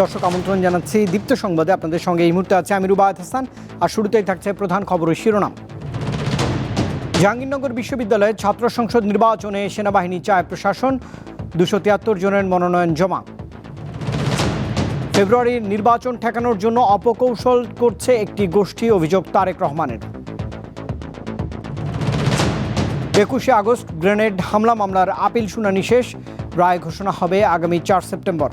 দর্শক আমন্ত্রণ জানাচ্ছি দীপ্ত সংবাদে। আপনাদের সঙ্গে এই মুহূর্তে আছে আমি রুবায়ত হাসান আর শুরুতেই থাকছে প্রধান খবরের শিরোনাম। জাহাঙ্গীরনগর বিশ্ববিদ্যালয়ের ছাত্র সংসদ নির্বাচনে সেনাবাহিনী চায় প্রশাসন, দুশো তিয়াত্তর জনের মনোনয়ন জমা। ফেব্রুয়ারির নির্বাচন ঠেকানোর জন্য অপকৌশল করছে একটি গোষ্ঠী, অভিযোগ তারেক রহমানের। একুশে আগস্ট গ্রেনেড হামলা, মামলার আপিল শুনানি শেষ। রায় ঘোষণা হবে আগামী চার সেপ্টেম্বর।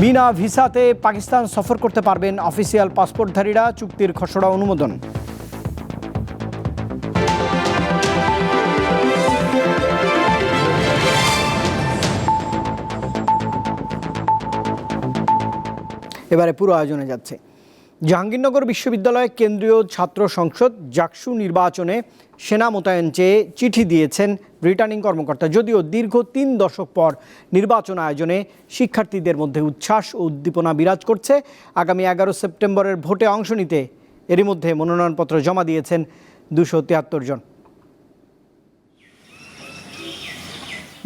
বিনা ভিসাতে পাকিস্তান সফর করতে পারবেন অফিসিয়াল পাসপোর্টধারীরা চুক্তির খসড়া অনুমোদন। এবারে পুরো আয়োজনে যাচ্ছে। জাহাঙ্গীরনগর বিশ্ববিদ্যালয় কেন্দ্রীয় ছাত্র সংসদ জাকসু নির্বাচনে সেনা মোতায়েন চেয়ে চিঠি দিয়েছেন রিটার্নিং কর্মকর্তা। যদিও দীর্ঘ তিন দশক পর নির্বাচন আয়োজনে শিক্ষার্থীদের মধ্যে উচ্ছ্বাস ও উদ্দীপনা বিরাজ করছে। আগামী এগারো সেপ্টেম্বরের ভোটে অংশ নিতে এরই মধ্যে মনোনয়নপত্র জমা দিয়েছেন দুশো তিয়াত্তর জন।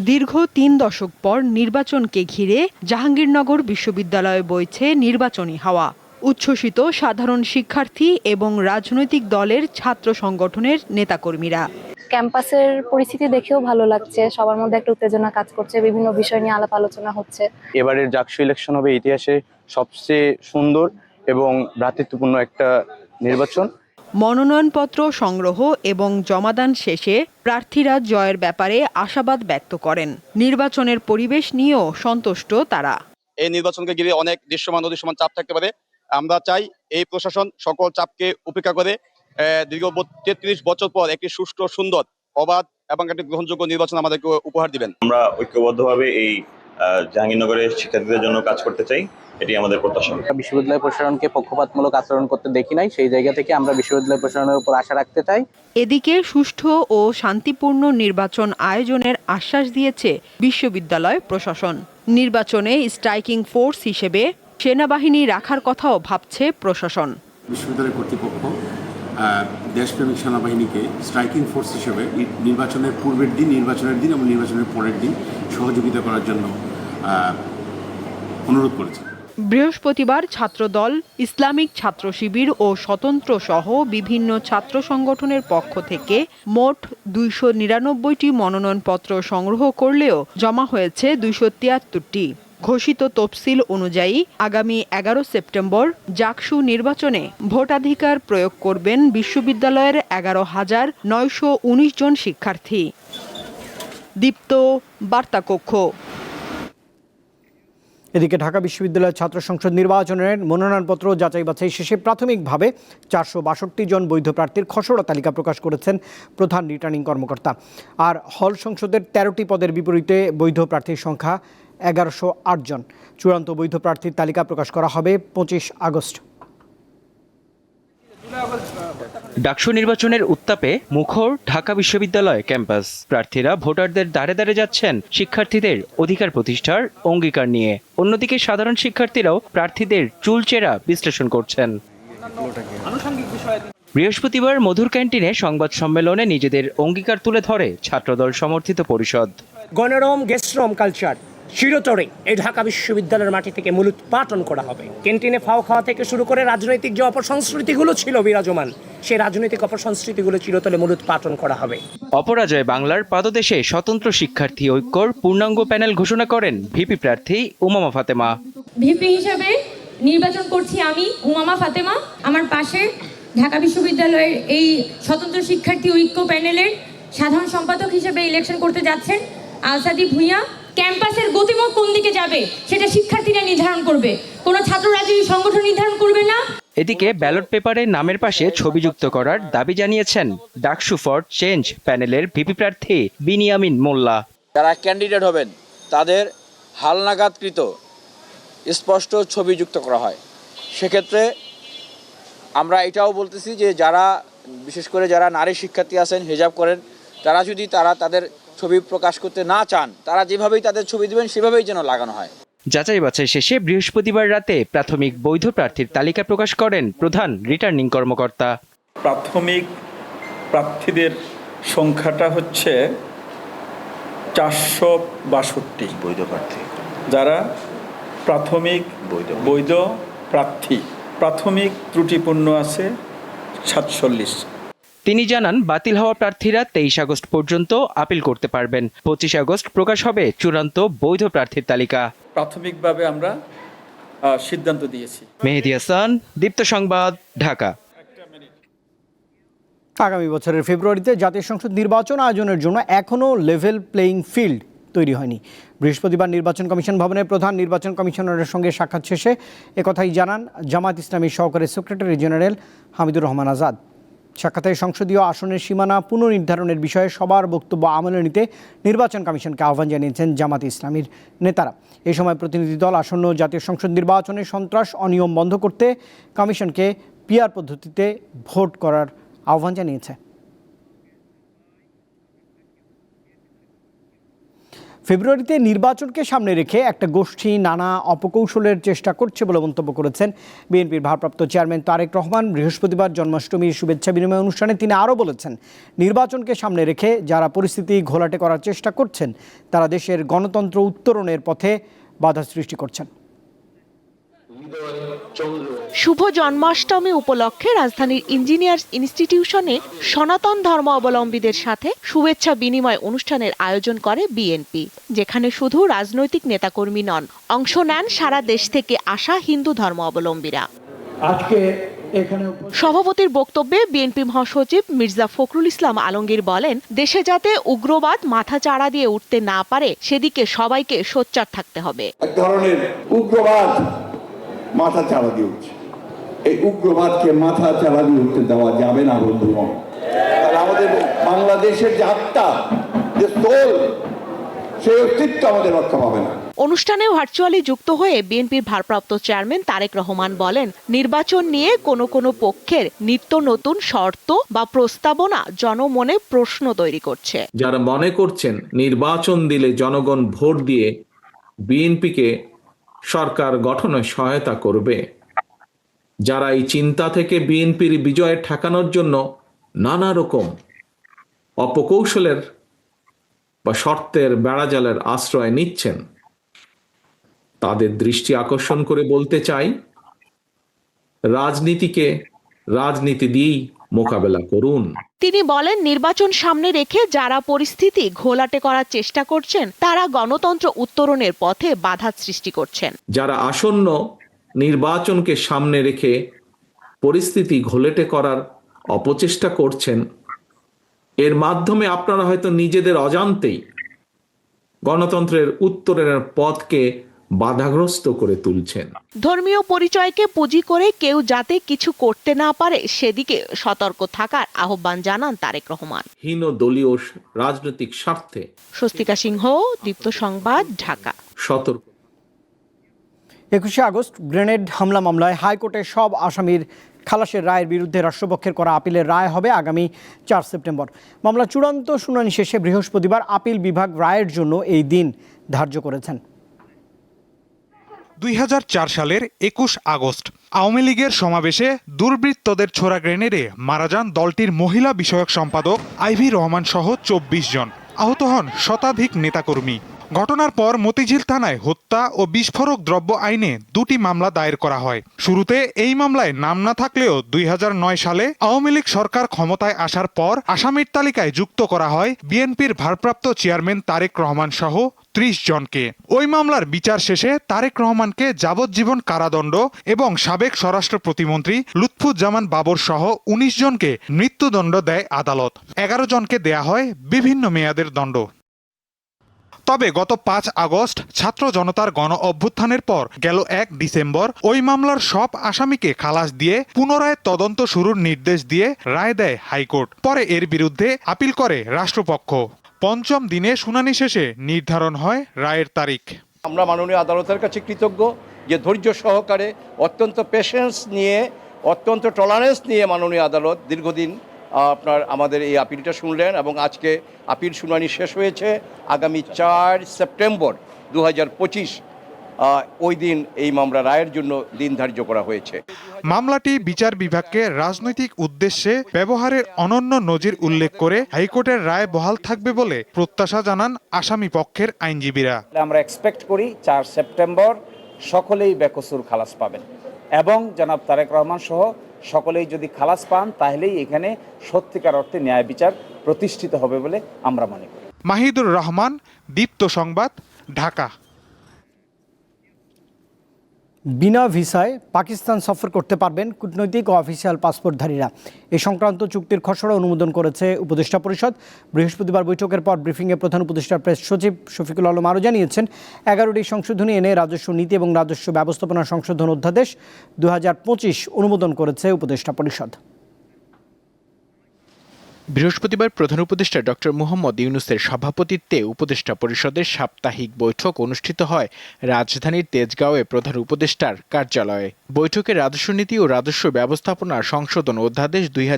দীর্ঘ তিন দশক পর নির্বাচনকে ঘিরে জাহাঙ্গীরনগর বিশ্ববিদ্যালয়ে বইছে নির্বাচনী হাওয়া। উচ্ছ্বসিত সাধারণ শিক্ষার্থী এবং রাজনৈতিক দলের ছাত্র সংগঠনের নেতাকর্মীরা। ক্যাম্পাসের পরিস্থিতি দেখেও ভালো লাগছে। সবার মধ্যে একটা উত্তেজনা কাজ করছে। বিভিন্ন বিষয় নিয়ে আলাপ আলোচনা হচ্ছে। এবারের জাকসু ইলেকশন হবে ইতিহাসে সবচেয়ে সুন্দর এবং ভ্রাতৃত্বপূর্ণ একটা নির্বাচন। মনোনয়নপত্র সংগ্রহ এবং জমাদান শেষে প্রার্থীরা জয়ের ব্যাপারে আশাবাদ ব্যক্ত করেন। নির্বাচনের পরিবেশ নিয়েও সন্তুষ্ট তারা। এই নির্বাচনকে ঘিরে অনেক দৃশ্যমান অদৃশ্যমান চাপ থাকতে পারে। আমরা চাই এই প্রশাসন সকল চাপকে উপেক্ষা করে আহ, দীর্ঘ তেত্রিশ বছর পর একটি সুষ্ঠু সুন্দর অবাধ এবং একটি গ্রহণযোগ্য নির্বাচন আমাদেরকে উপহার দিবেন। আমরা ঐক্যবদ্ধভাবে এই জাহাঙ্গীরনগরের শিক্ষার্থীদের জন্য কাজ করতে চাই এটি আমাদের প্রত্যাশা। বিশ্ববিদ্যালয় প্রশাসনকে পক্ষপাতমূলক আচরণ করতে দেখি নাই সেই জায়গা থেকে আমরা বিশ্ববিদ্যালয় প্রশাসনের উপর আশা রাখতে চাই। এদিকে সুষ্ঠু ও শান্তিপূর্ণ নির্বাচন আয়োজনের আশ্বাস দিয়েছে বিশ্ববিদ্যালয় প্রশাসন। নির্বাচনে স্ট্রাইকিং ফোর্স হিসেবে সেনাবাহিনী রাখার কথাও ভাবছে প্রশাসন। বিশ্ববিদ্যালয় কর্তৃপক্ষ দেশপ্রেমিক সেনাবাহিনীকে স্ট্রাইকিং ফোর্স হিসেবে নির্বাচনের পূর্বের দিন নির্বাচনের দিন এবং নির্বাচনের পরের দিন সহযোগিতা করার জন্য অনুরোধ করেছে। বৃহস্পতিবার ছাত্রদল ইসলামিক ছাত্র শিবির ও স্বতন্ত্র সহ বিভিন্ন ছাত্র সংগঠনের পক্ষ থেকে মোট দুইশো নিরানব্বইটি মনোনয়নপত্র সংগ্রহ করলেও জমা হয়েছে দুইশো তিয়াত্তরটি। ঘোষিত তফসিল অনুযায়ী আগামী এগারো সেপ্টেম্বর জাকসু নির্বাচনে ভোটাধিকার প্রয়োগ করবেন বিশ্ববিদ্যালয়ের এগারো হাজার নয়শো উনিশ জন শিক্ষার্থী। দীপ্ত বার্তাকক্ষ। এদিকে ঢাকা বিশ্ববিদ্যালয়ের ছাত্র সংসদ নির্বাচনের মনোনয়নপত্র যাচাই বাছাই শেষে প্রাথমিকভাবে চারশো বাষট্টি জন বৈধ প্রার্থীর খসড়া তালিকা প্রকাশ করেছেন প্রধান রিটার্নিং কর্মকর্তা। আর হল সংসদের তেরোটি পদের বিপরীতে বৈধ প্রার্থীর সংখ্যা এগারোশো জন। চূড়ান্ত বৈধ প্রার্থীর তালিকা প্রকাশ করা হবে পঁচিশ আগস্ট। ডাকসু নির্বাচনের উত্তাপে মুখর ঢাকা বিশ্ববিদ্যালয় ক্যাম্পাস। প্রার্থীরা ভোটারদের দ্বারে দ্বারে যাচ্ছেন শিক্ষার্থীদের অধিকার প্রতিষ্ঠার অঙ্গীকার নিয়ে। অন্যদিকে সাধারণ শিক্ষার্থীরাও প্রার্থীদের চুলচেরা বিশ্লেষণ করছেন। বৃহস্পতিবার মধুর ক্যান্টিনে সংবাদ সম্মেলনে নিজেদের অঙ্গীকার তুলে ধরে ছাত্রদল সমর্থিত পরিষদ। গণরম গেস্টরম কালচার চিরতরে এই ঢাকা বিশ্ববিদ্যালয়ের মাটি থেকে মূলোৎপাটন করা হবে। ক্যান্টিনে ফাও খাওয়া থেকে শুরু করে রাজনৈতিক যে অপসংস্কৃতিগুলো ছিল বিরাজমান সেই রাজনৈতিক অপসংস্কৃতিগুলো চিরতরে মূলোৎপাটন করা হবে। অপরাজয় বাংলার পাদদেশে স্বতন্ত্র শিক্ষার্থী ঐক্যর পূর্ণাঙ্গ প্যানেল ঘোষণা করেন ভিপি প্রার্থী উমামা ফাতেমা। ভিপি হিসেবে নির্বাচন করছি আমি উমামা ফাতেমা। আমার পাশে ঢাকা বিশ্ববিদ্যালয়ের এই স্বতন্ত্র শিক্ষার্থী ঐক্য প্যানেলের সাধারণ সম্পাদক হিসেবে ইলেকশন করতে যাচ্ছেন আলসাদি ভূঁইয়া। ক্যাম্পাসের গতিমুখ কোন দিকে যাবে সেটা শিক্ষার্থীরা নির্ধারণ করবে। কোনো ছাত্র রাজনৈতিক সংগঠন নির্ধারণ করবে না? এদিকে ব্যালট পেপারে নামের পাশে ছবি যুক্ত করার দাবি জানিয়েছেন ডাকসু ফর চেঞ্জ প্যানেলের ভিপি প্রার্থী বিনিয়ামিন মোল্লা। যারা ক্যান্ডিডেট হবেন তাদের হালনাগাদকৃত স্পষ্ট ছবি যুক্ত করা হয়। সেক্ষেত্রে আমরা এটাও বলতেছি যে যারা বিশেষ করে যারা নারী শিক্ষার্থী আছেন হেজাব করেন তারা যদি তারা তাদের ছবি প্রকাশ করতে না চান তারা যেভাবেই তাদের ছবি দেবেন সেভাবেই যেন লাগানো হয়। যাচাই বাছাই শেষে বৃহস্পতিবার রাতে প্রাথমিক বৈধ প্রার্থীর তালিকা প্রকাশ করেন প্রধান রিটার্নিং কর্মকর্তা। প্রাথমিক প্রার্থীদের সংখ্যাটা হচ্ছে চারশো বাষট্টি। বৈধ প্রার্থী। যারা প্রাথমিক বৈধ। প্রার্থী। প্রাথমিক ত্রুটিপূর্ণ আছে সাতচল্লিশ। তিনি জানান বাতিল হওয়া প্রার্থীরা তেইশ আগস্ট পর্যন্ত আপিল করতে পারবেন। পঁচিশ আগস্ট প্রকাশ হবে চূড়ান্ত বৈধ প্রার্থীর তালিকা। প্রাথমিকভাবে আমরা সিদ্ধান্ত দিয়েছি। মেহেদি হাসান দীপ্ত সংবাদ ঢাকা। আগামী বছরের ফেব্রুয়ারিতে জাতীয় সংসদ নির্বাচন আয়োজনের জন্য এখনও লেভেল প্লেয়িং ফিল্ড তৈরি হয়নি। বৃহস্পতিবার নির্বাচন কমিশন ভবনের প্রধান নির্বাচন কমিশনারের সঙ্গে সাক্ষাৎ শেষে একথাই জানান জামাত ইসলামীর সহকারী সেক্রেটারি জেনারেল হামিদুর রহমান আজাদ। সাক্ষাতে সংসদীয় আসনের সীমানা পুনর্নির্ধারণের বিষয়ে সবার বক্তব্য আমলে নিতে নির্বাচন কমিশনকে আহ্বান জানিয়েছেন জামাত ইসলামীর নেতারা। এ সময় প্রতিনিধি দল আসন্ন জাতীয় সংসদ নির্বাচনে সন্ত্রাস অনিয়ম বন্ধ করতে কমিশনকে পিয়ার পদ্ধতিতে ভোট করার আহ্বান জানিয়েছে। ফেব্রুয়ারিতে নির্বাচনকে সামনে রেখে একটা গোষ্ঠী নানা অপকৌশলের চেষ্টা করছে বলে মন্তব্য করেছেন বিএনপির ভারপ্রাপ্ত চেয়ারম্যান তারেক রহমান। বৃহস্পতিবার জন্মাষ্টমীর শুভেচ্ছা বিনিময় অনুষ্ঠানে তিনি আরও বলেছেন, নির্বাচনকে সামনে রেখে যারা পরিস্থিতি ঘোলাটে করার চেষ্টা করছেন, তারা দেশের গণতন্ত্র উত্তরণের পথে বাধা সৃষ্টি করছেন। শুভ জন্মাষ্টমী উপলক্ষে রাজধানীর ইঞ্জিনিয়ার্স ইনস্টিটিউশনে সনাতন ধর্ম অবলম্বীদের সাথে শুভেচ্ছা বিনিময় অনুষ্ঠানের আয়োজন করে বিএনপি যেখানে শুধু রাজনৈতিক নেতাকর্মী নন অংশ নেন সারা দেশ থেকে আসা হিন্দু ধর্ম অবলম্বীরা আজকে সভাপতির বক্তব্যে বিএনপি মহাসচিব মির্জা ফখরুল ইসলাম আলমগীর বলেন দেশে যাতে উগ্রবাদ মাথা চাড়া দিয়ে উঠতে না পারে সেদিকে সবাইকে সোচ্চার থাকতে হবে। এক ধরনের উগ্রবাদ মাথা চালা দিয়ে উঠছে। এই উগ্রবাদকে মাথা চালা দিয়ে উঠতে দেওয়া যাবে না বন্ধুগণ তাহলে আমাদের বাংলাদেশের যে আত্মা যে সোল সেই অস্তিত্ব আমাদের রক্ষা পাবে না। অনুষ্ঠানে ভার্চুয়ালি যুক্ত হয়ে বিএনপির ভারপ্রাপ্ত চেয়ারম্যান তারেক রহমান বলেন নির্বাচন নিয়ে কোনো কোনো পক্ষের নিত্য নতুন শর্ত বা প্রস্তাবনা জনমনে প্রশ্ন তৈরি করছে। যারা মনে করছেন নির্বাচন দিলে জনগণ ভোট দিয়ে বিএনপিকে সরকার গঠনে সহায়তা করবে। যারা এই চিন্তা থেকে বিএনপির বিজয় ঠেকানোর জন্য নানা রকম অপকৌশলের বা শর্তের বেড়াজালের আশ্রয় নিচ্ছেন, তাদের দৃষ্টি আকর্ষণ করে বলতে চাই, রাজনীতিকে রাজনীতি দিয়েই মোকাবেলা করুন। তিনি বলেন নির্বাচন সামনে রেখে যারা পরিস্থিতি ঘোলাটে করার চেষ্টা করছেন তারা গণতন্ত্র উত্তরণের পথে বাধা সৃষ্টি করছেন। যারা আসন্ন নির্বাচনকে সামনে রেখে পরিস্থিতি ঘোলেটে করার অপচেষ্টা করছেন এর মাধ্যমে আপনারা হয়তো নিজেদের অজান্তেই গণতন্ত্রের উত্তরণের পথকে বাধাগ্রস্ত করে তুলছেন। ধর্মীয় পরিচয়কে পুঁজি করে কেউ যাতে কিছু করতে না পারে সেদিকে সতর্ক থাকার আহ্বান জানান তারেক রহমান। হীন দলীয় রাজনৈতিক স্বার্থে। স্বস্তিকা সিংহ দীপ্ত সংবাদ ঢাকা। সতর্ক। একুশে আগস্ট গ্রেনেড হামলা মামলায় হাইকোর্টে সব আসামির খালাসের রায়ের বিরুদ্ধে রাষ্ট্রপক্ষের করা আপিলের রায় হবে আগামী চার সেপ্টেম্বর। মামলা চূড়ান্ত শুনানি শেষে বৃহস্পতিবার আপিল বিভাগ রায়ের জন্য এই দিন ধার্য করেছেন। দুই হাজার চার সালের একুশ আগস্ট, আওয়ামী লীগের সমাবেশে দুর্বৃত্তদের ছোড়া গ্রেনেডে মারা যান দলটির মহিলা বিষয়ক সম্পাদক আইভি রহমান সহ চব্বিশ জন। আহত হন শতাধিক নেতাকর্মী। ঘটনার পর মতিঝিল থানায় হত্যা ও বিস্ফোরক দ্রব্য আইনে দুটি মামলা দায়ের করা হয়। শুরুতে এই মামলায় নাম না থাকলেও দুই হাজার নয় সালে আওয়ামী লীগ সরকার ক্ষমতায় আসার পর আসামির তালিকায় যুক্ত করা হয় বিএনপির ভারপ্রাপ্ত চেয়ারম্যান তারেক রহমান সহ ত্রিশ জনকে। ওই মামলার বিচার শেষে তারেক রহমানকে যাবজ্জীবন কারাদণ্ড এবং সাবেক স্বরাষ্ট্র প্রতিমন্ত্রী লুৎফুজ্জামান বাবর সহ উনিশ জনকে মৃত্যুদণ্ড দেয় আদালত। এগারো জনকে দেয়া হয় বিভিন্ন মেয়াদের দণ্ড। তবে গত পাঁচ আগস্ট ছাত্র জনতার গণ অভ্যুত্থানের পর গেল এক ডিসেম্বর। ওই মামলার সব আসামিকে খালাস দিয়ে পুনরায় তদন্ত শুরুর নির্দেশ দিয়ে রায় দেয় হাইকোর্ট। পরে এর বিরুদ্ধে আপিল করে রাষ্ট্রপক্ষ। পঞ্চম দিনে শুনানি শেষে নির্ধারণ হয় রায়ের তারিখ। আমরা মাননীয় আদালতের কাছে কৃতজ্ঞ যে ধৈর্য সহকারে অত্যন্ত পেশেন্স নিয়ে, অত্যন্ত টলারেন্স নিয়ে মাননীয় আদালত দীর্ঘদিন আপনার, আমাদের এই আপিলটা শুনলেন এবং আজকে আপিল শুনানি শেষ হয়েছে আগামী চার সেপ্টেম্বর দু ওই দিন এই মামলা রায়ের জন্য দিন ধার্য করা হয়েছে। মামলাটি বিচার বিভাগকে রাজনৈতিক উদ্দেশ্যে ব্যবহারের অনন্য নজির উল্লেখ করে হাইকোর্টের রায় বহাল থাকবে বলে প্রত্যাশা জানান আসামি পক্ষের আইনজীবীরা। আমরা এক্সপেক্ট করি চার সেপ্টেম্বর সকলেই বেকসুর খালাস পাবেন এবং জনাব তারেক রহমান সহ সকলেই যদি খালাস পান তাহলেই এখানে সত্যিকার অর্থে ন্যায় বিচার প্রতিষ্ঠিত হবে বলে আমরা মনে করি। মাহিদুর রহমান দীপ্ত সংবাদ ঢাকা। বিনা ভিসায় পাকিস্তান সফর করতে পারবেন কূটনৈতিক ও অফিসিয়াল পাসপোর্টধারীরা। এ সংক্রান্ত চুক্তির খসড়া অনুমোদন করেছে উপদেষ্টা পরিষদ। বৃহস্পতিবার বৈঠকের পর ব্রিফিংয়ে প্রধান উপদেষ্টার প্রেস সচিব শফিকুল আলম আরও জানিয়েছেন এগারোটি সংশোধনী এনে রাজস্ব নীতি এবং রাজস্ব ব্যবস্থাপনা সংশোধন অধ্যাদেশ দু হাজার পঁচিশ অনুমোদন করেছে উপদেষ্টা পরিষদ। বৃহস্পতিবার প্রধান উপদেষ্টা ডক্টর মোহাম্মদ ইউনুসের সভাপতিত্বে উপদেষ্টা পরিষদের সাপ্তাহিক বৈঠক অনুষ্ঠিত হয় রাজধানীর তেজগাঁওয়ে প্রধান উপদেষ্টার কার্যালয়ে। বৈঠকে রাজস্ব নীতি ও রাজস্ব ব্যবস্থাপনা সংশোধন অধ্যাদেশ দুই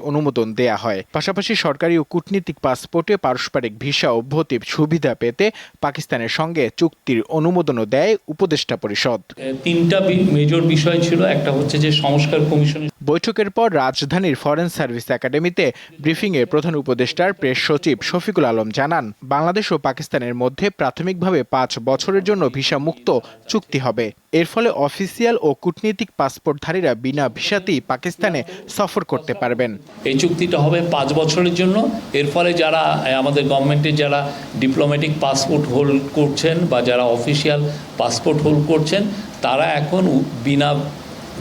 অনুমোদন দেয়া হয়। পাশাপাশি সরকারি ও কূটনীতিক পাসপোর্টে পারস্পরিক ভিসা অভ্যতি সুবিধা পেতে পাকিস্তানের সঙ্গে চুক্তির অনুমোদনও দেয় উপদেষ্টা পরিষদ। তিনটা মেজর বিষয় ছিল। একটা হচ্ছে যে সংস্কার কমিশন বৈঠকের পর রাজধানীর ফরেন সার্ভিস একাডেমিতে ব্রিফিংয়ে প্রধান উপদেষ্টার প্রেস সচিব শফিকুল আলম জানান, বাংলাদেশ ও পাকিস্তানের মধ্যে প্রাথমিকভাবে পাঁচ বছরের জন্য ভিসা মুক্ত চুক্তি হবে। এর ফলে অফিসিয়াল ও কূটনীতিক পাসপোর্টধারীরা বিনা ভিসাতেই পাকিস্তানে সফর করতে পারবেন। এই চুক্তিটা হবে পাঁচ বছরের জন্য। এর ফলে যারা আমাদের গভর্নমেন্টের যারা ডিপ্লোম্যাটিক পাসপোর্ট হোল্ড করছেন বা যারা অফিসিয়াল পাসপোর্ট হোল্ড করছেন, তারা এখন বিনা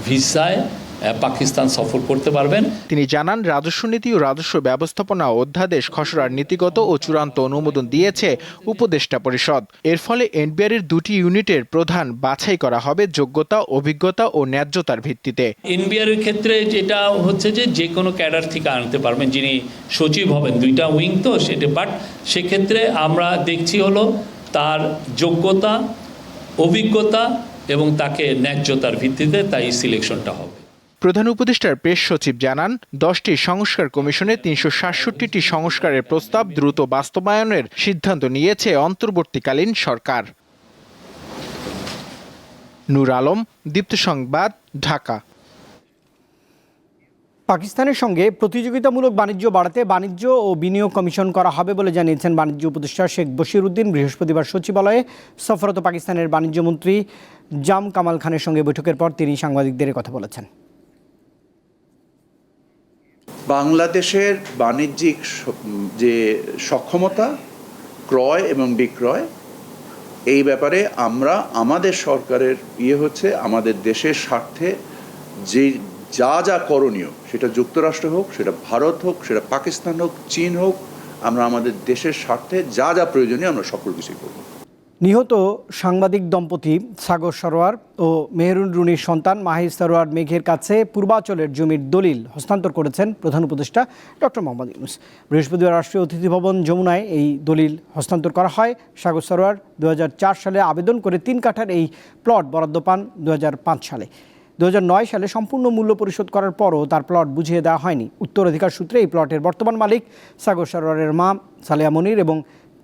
ভিসায় পাকিস্তান সফর করতে পারবেন। তিনি জানান রাজস্ব নীতি ও রাজস্ব ব্যবস্থাপনা অধ্যাদেশ খসড়ার নীতিগত ও চূড়ান্ত অনুমোদন দিয়েছে উপদেষ্টা পরিষদ। এর ফলে এনবিআর এর দুটি ইউনিটের প্রধান বাছাই করা হবে যোগ্যতা অভিজ্ঞতা ও ন্যায্যতার ভিত্তিতে। এনবিআর এর ক্ষেত্রে যেটা হচ্ছে যে যে কোনো ক্যাডার থেকে আনতে পারবেন যিনি সচিব হবেন দুইটা উইং তো সেটা বাট সেক্ষেত্রে আমরা দেখছি হলো তার যোগ্যতা অভিজ্ঞতা এবং তাকে ন্যায্যতার ভিত্তিতে তাই সিলেকশনটা হবে। প্রধান উপদেষ্টার প্রেস সচিব জানান, দশটি সংস্কার কমিশনে তিনশো সাতষট্টিটি সংস্কারের প্রস্তাব দ্রুত বাস্তবায়নের সিদ্ধান্ত নিয়েছে অন্তর্বর্তীকালীন সরকার। নূর আলম, দীপ্ত সংবাদ, ঢাকা। পাকিস্তানের সঙ্গে প্রতিযোগিতামূলক বাণিজ্য বাড়াতে বাণিজ্য ও বিনিয়োগ কমিশন করা হবে বলে জানিয়েছেন বাণিজ্য উপদেষ্টা শেখ বশির উদ্দিন বৃহস্পতিবার সচিবালয়ে সফরত পাকিস্তানের বাণিজ্যমন্ত্রী জাম কামাল খানের সঙ্গে বৈঠকের পর তিনি সাংবাদিকদের কথা বলেছেন। বাংলাদেশের বাণিজ্যিক যে সক্ষমতা, ক্রয় এবং বিক্রয়, এই ব্যাপারে আমরা আমাদের সরকারের ইয়ে হচ্ছে আমাদের দেশের স্বার্থে যে যা যা করণীয়, সেটা যুক্তরাষ্ট্র হোক, সেটা ভারত হোক, সেটা পাকিস্তান হোক, চীন হোক, আমরা আমাদের দেশের স্বার্থে যা যা প্রয়োজনীয় আমরা সকল কিছুই করব। নিহত সাংবাদিক দম্পতি সাগর সরোয়ার ও মেহরুন রুনির সন্তান মাহির সরোয়ার মেঘের কাছে পূর্বাচলের জমির দলিল হস্তান্তর করেছেন প্রধান উপদেষ্টা ডক্টর মোহাম্মদ ইউনুস। বৃহস্পতিবার রাষ্ট্রীয় অতিথি ভবন যমুনায় এই দলিল হস্তান্তর করা হয়। সাগর সরোয়ার দু হাজার চার সালে আবেদন করে তিন কাঠার এই প্লট বরাদ্দ পান দু হাজার পাঁচ সালে। দু হাজার নয় সালে সম্পূর্ণ মূল্য পরিশোধ করার পরও তার প্লট বুঝিয়ে দেওয়া হয়নি। উত্তরাধিকার সূত্রে এই প্লটের বর্তমান মালিক সাগর সরোয়ারের মা সালেয়া মনির এবং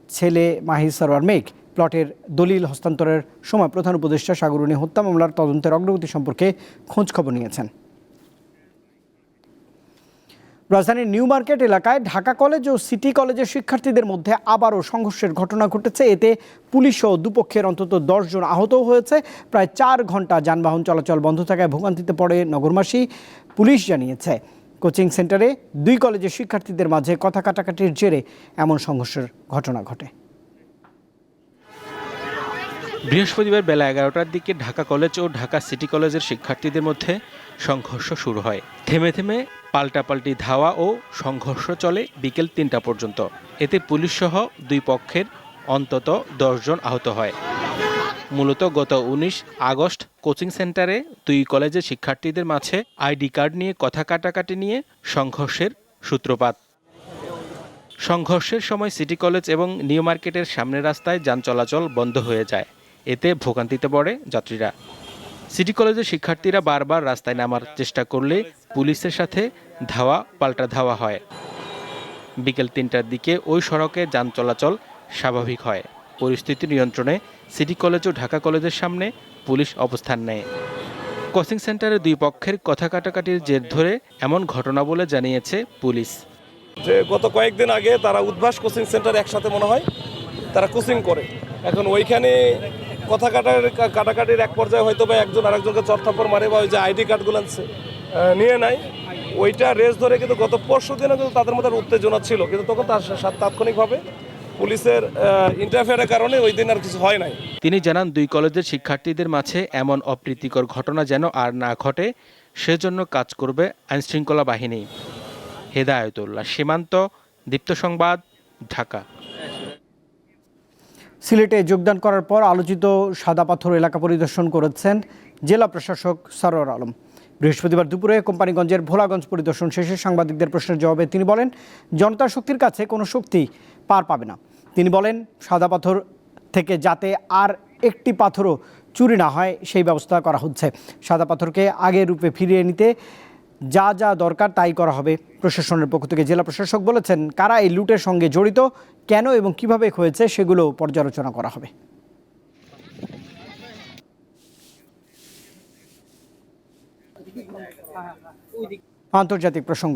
ছেলে মাহির সরোয়ার মেঘ। প্লটের দলিল হস্তান্তরের সময় প্রধান উপদেষ্টা সাগরণী হত্যা মামলার তদন্তের অগ্রগতি সম্পর্কে খোঁজ খবর নিয়েছেন। রাজধানীর নিউ মার্কেট এলাকায় ঢাকা কলেজ ও সিটি কলেজের শিক্ষার্থীদের মধ্যে আবারও সংঘর্ষের ঘটনা ঘটেছে। এতে পুলিশ ও দুপক্ষের অন্তত দশজন আহত হয়েছে। প্রায় চার ঘণ্টা যানবাহন চলাচল বন্ধ থাকায় ভোগান্তিতে পড়ে নগরবাসী, পুলিশ জানিয়েছে। কোচিং সেন্টারে দুই কলেজের শিক্ষার্থীদের মাঝে কথা কাটাকাটির জেরে এমন সংঘর্ষের ঘটনা ঘটে। বৃহস্পতিবার বেলা এগারোটার দিকে ঢাকা কলেজ ও ঢাকা সিটি কলেজের শিক্ষার্থীদের মধ্যে সংঘর্ষ শুরু হয়। থেমে থেমে পাল্টাপাল্টি ধাওয়া ও সংঘর্ষ চলে বিকেল তিনটা পর্যন্ত। এতে পুলিশসহ দুই পক্ষের অন্তত দশজন আহত হয়। মূলত গত উনিশ আগস্ট কোচিং সেন্টারে দুই কলেজের শিক্ষার্থীদের মাঝে আইডি কার্ড নিয়ে কথা কাটাকাটি নিয়ে সংঘর্ষের সূত্রপাত। সংঘর্ষের সময় সিটি কলেজ এবং নিউ মার্কেটের সামনের রাস্তায় যান চলাচল বন্ধ হয়ে যায়। এতে ভোগান্তিতে পড়ে যাত্রীরা। সিটি কলেজের শিক্ষার্থীরা বারবার রাস্তায় নামার চেষ্টা করলে পুলিশের সাথে ধাওয়া, পাল্টা ধাওয়া হয়। বিকেল তিনটার দিকে ওই সড়কে যান চলাচল স্বাভাবিক হয়। পরিস্থিতি নিয়ন্ত্রণে সিটি কলেজ ও ঢাকা কলেজের সামনে পুলিশ অবস্থান নেয়। কোচিং সেন্টারে দুই পক্ষের কথা কাটাকাটির জের ধরে এমন ঘটনা বলে জানিয়েছে পুলিশ। যে গত কয়েকদিন আগে তারা উদ্ভাস কোচিং সেন্টার একসাথে মনে হয়, তারা কোচিং করে। এখন ওইখানে কথা কাটার কাটাকাটির এক পর্যায়ে হয়তো বা একজন আরেকজনকে চরথাপ্পর মারে বা ওই যে আইডি কার্ডগুলো নিয়ে নাই। ওইটা রেস ধরে কিন্তু গত পরশু দিনে কিন্তু তাদের মধ্যে উত্তেজনা ছিল, কিন্তু তখন তার তাৎক্ষণিকভাবে পুলিশের ইন্টারফেয়ারের কারণে ওই দিন আর কিছু হয় নাই। তিনি জানান, দুই কলেজের শিক্ষার্থীদের মাঝে এমন অপ্রীতিকর ঘটনা যেন আর না ঘটে, সেজন্য কাজ করবে আইনশৃঙ্খলা বাহিনী। হেদায়তুল্লাহ। সীমান্ত, দীপ্ত সংবাদ, ঢাকা। সিলেটে যোগদান করার পর আলোচিত সাদা পাথর এলাকা পরিদর্শন করেছেন জেলা প্রশাসক সরোয়ার আলম। বৃহস্পতিবার দুপুরে কোম্পানিগঞ্জের ভোলাগঞ্জ পরিদর্শন শেষে সাংবাদিকদের প্রশ্নের জবাবে তিনি বলেন জনতার শক্তির কাছে কোনো শক্তি পার পাবে না। তিনি বলেন, সাদা পাথর থেকে যাতে আর একটি পাথরও চুরি না হয়, সেই ব্যবস্থা করা হচ্ছে। সাদা পাথরকে আগের রূপে ফিরিয়ে নিতে যা যা দরকার তাই করা হবে। প্রশাসনের পক্ষ থেকে জেলা প্রশাসক বলেছেন, কারা এই লুটের সঙ্গে জড়িত কেন এবং কীভাবে হয়েছে সেগুলো পর্যালোচনা করা হবে। আন্তর্জাতিক প্রসঙ্গ।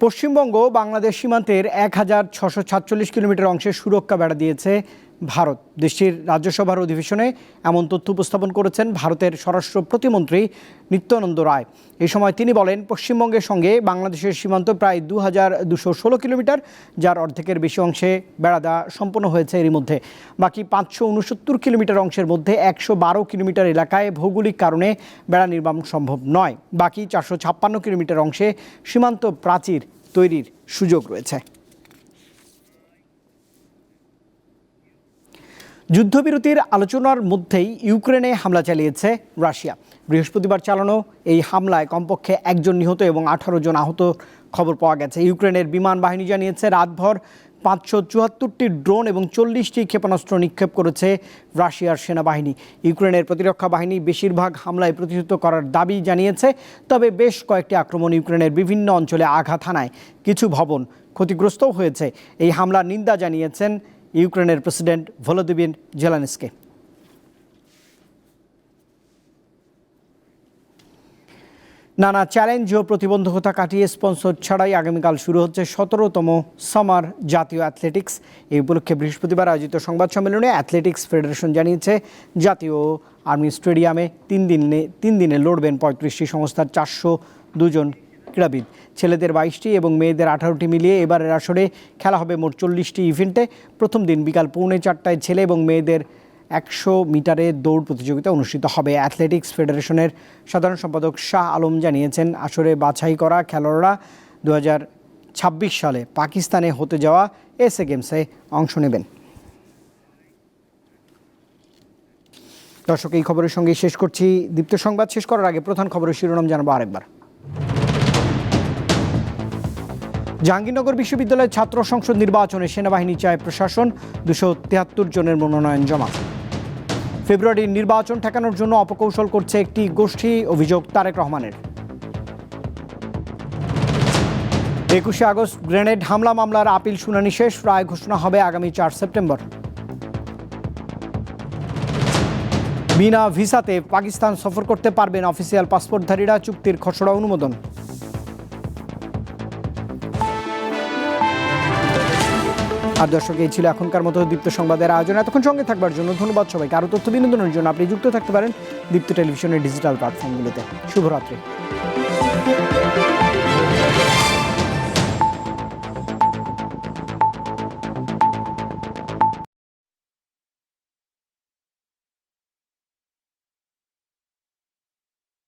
পশ্চিমবঙ্গ বাংলাদেশ সীমান্তের এক হাজার ছশো সাতচল্লিশ কিলোমিটার অংশে সুরক্ষা বেড়া দিয়েছে ভারত। দেশটির রাজ্যসভার অধিবেশনে এমন তথ্য উপস্থাপন করেছেন ভারতের স্বরাষ্ট্র প্রতিমন্ত্রী নিত্যানন্দ রায়। এই সময় তিনি বলেন, পশ্চিমবঙ্গের সঙ্গে বাংলাদেশের সীমান্ত প্রায় দু হাজার দুশো ষোলো কিলোমিটার, যার অর্ধেকের বেশি অংশে বেড়া দেওয়া সম্পন্ন হয়েছে এরই মধ্যে। বাকি পাঁচশো উনসত্তর কিলোমিটার অংশের মধ্যে একশো বারো কিলোমিটার এলাকায় ভৌগোলিক কারণে বেড়া নির্মাণ সম্ভব নয়। বাকি চারশো ছাপ্পান্ন কিলোমিটার অংশে সীমান্ত প্রাচীর তৈরির সুযোগ রয়েছে। যুদ্ধবিরতির আলোচনার মধ্যেই ইউক্রেনে হামলা চালিয়েছে রাশিয়া। বৃহস্পতিবার চালানো এই হামলায় কমপক্ষে একজন নিহত এবং আঠারো জন আহত খবর পাওয়া গেছে। ইউক্রেনের বিমান বাহিনী জানিয়েছে, রাতভর পাঁচশো চুয়াত্তরটি ড্রোন এবং চল্লিশটি ক্ষেপণাস্ত্র নিক্ষেপ করেছে রাশিয়ার সেনাবাহিনী। ইউক্রেনের প্রতিরক্ষা বাহিনী বেশিরভাগ হামলায় প্রতিহত করার দাবি জানিয়েছে, তবে বেশ কয়েকটি আক্রমণ ইউক্রেনের বিভিন্ন অঞ্চলে আঘাত হানায়। কিছু ভবন ক্ষতিগ্রস্তও হয়েছে। এই হামলার নিন্দা জানিয়েছেন ইউক্রেনের প্রেসিডেন্ট ভলোদিমির জেলানিসকে। নানা চ্যালেঞ্জ ও প্রতিবন্ধকতা কাটিয়ে স্পন্সর ছাড়াই আগামীকাল শুরু হচ্ছে সতেরোতম সামার জাতীয় অ্যাথলেটিক্স। এই উপলক্ষে বৃহস্পতিবার আয়োজিত সংবাদ সম্মেলনে অ্যাথলেটিক্স ফেডারেশন জানিয়েছে, জাতীয় আর্মি স্টেডিয়ামে তিন দিনে তিন দিনে লড়বেন পঁয়ত্রিশটি সংস্থার চারশো দুজন ক্রীড়াবিদ। ছেলেদের বাইশটি এবং মেয়েদের আঠারোটি মিলিয়ে এবারের আসরে খেলা হবে মোট চল্লিশটি ইভেন্টে। প্রথম দিন বিকাল পৌনে চারটায় ছেলে এবং মেয়েদের একশো মিটারে দৌড় প্রতিযোগিতা অনুষ্ঠিত হবে। অ্যাথলেটিক্স ফেডারেশনের সাধারণ সম্পাদক শাহ আলম জানিয়েছেন, আসরে বাছাই করা খেলোয়াড়রা দু ছাব্বিশ সালে পাকিস্তানে হতে যাওয়া এসএ গেমসে অংশ নেবেন। দর্শক, এই খবরের সঙ্গে শেষ করছি। দীপ্ত সংবাদ শেষ করার আগে প্রধান খবরের শিরোনাম জানাব আরেকবার। জাহাঙ্গীরনগর বিশ্ববিদ্যালয়ের ছাত্র সংসদ নির্বাচনে সেনাবাহিনী চায় প্রশাসন। দুশো তিয়াত্তর জনের মনোনয়ন জমা। ফেব্রুয়ারির নির্বাচন ঠেকানোর জন্য অপকৌশল করছে একটি গোষ্ঠী, অভিযোগ তারেক রহমানের। একুশে আগস্ট গ্রেনেড হামলা মামলার আপিল শুনানি শেষ, রায় ঘোষণা হবে আগামী চার সেপ্টেম্বর। বিনা ভিসাতে পাকিস্তান সফর করতে পারবেন অফিসিয়াল পাসপোর্টধারীরা, চুক্তির খসড়া অনুমোদন। আর দর্শক, এই ছিল এখনকার মতো দীপ্ত সংবাদের আয়োজন। এতক্ষণ সঙ্গে থাকবার জন্য ধন্যবাদ সবাইকে। আরও তথ্য বিনোদনের জন্য আপনি যুক্ত থাকতে পারেন দীপ্ত টেলিভিশনের ডিজিটাল প্ল্যাটফর্মগুলিতে। শুভরাত্রি।